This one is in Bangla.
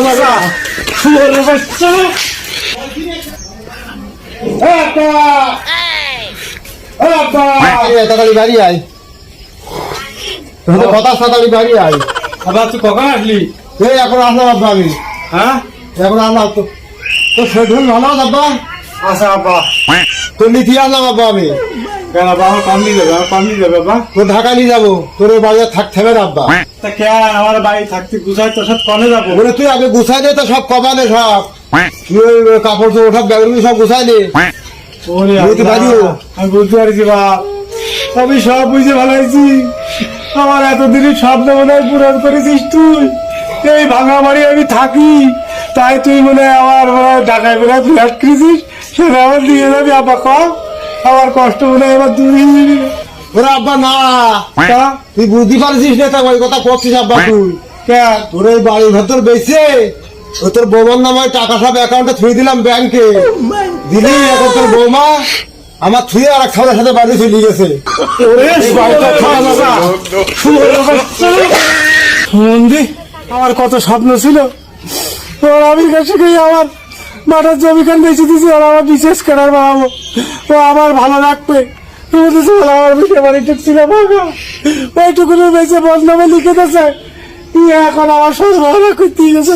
লাগা শুয়োরের বাচ্চা। তাড়াতাড়ি বাড়ি আয়। তোদের কথা তাড়াতাড়ি বাড়ি আয়। আবার তুই কখন আসলি? এই এখন আসলাম আব্বা আমি হ্যাঁ? এখন আসলাম তো তোর শরীর ভালো আব্বা? আচ্ছা আব্বা। তোর নিতে আসলাম আব্বা আমি। কেন বাবা ঢাকা নিয়ে যাব তোর ওই থাকতে হবে আব্বা। তা কে আমার বাড়ি থাকতে গুছাই তোর সাথে কনে যাব? বলে তুই আগে গুছাই দে তো সব কমানে সব। তুই কাপড় চোপড় সব ব্যাগগুলো সব গুছাই নে বুঝতে আল্লাহ, আমি বুঝতে পারছি বাপ আমি সব বুঝে ভালাইছি আমার এতদিনই স্বপ্ন মনে হয় পূরণ করেছিস তুই। এই ভাঙা বাড়ি আমি থাকি। তাই তুই মনে হয় আমার মনে হয় ঢাকায় বেড়ায় ফ্ল্যাট করেছিস। সেটা আমার দিয়ে যাবি আব্বা কম। আমার কষ্ট মনে হয় এবার দূর ওরে আব্বা না। তুই বুঝতে পারছিস না তা ওই কথা করছিস আব্বা তুই। কে? তোর এই বাড়ির ভেতর বেঁচে ও তোর বৌমার নামে টাকা সব অ্যাকাউন্টে থুই দিলাম ব্যাংকে দিলি এখন তোর বৌমা আমার থুয়ে আর এক খাওয়ার সাথে বাড়ি চলে গেছে। আমার কত স্বপ্ন ছিল। ও আমি কাছে আমার মাথার জমিখান বেঁচে দিয়েছি ওরা আমার বিশেষ কেনার বানাবো ও আমার ভালো রাখবে। ও বলতেছে, "বলে, আমার বিশে ছিল লিখে দিয়েছে। এখন আমার সর্বহারা করতে গেছে।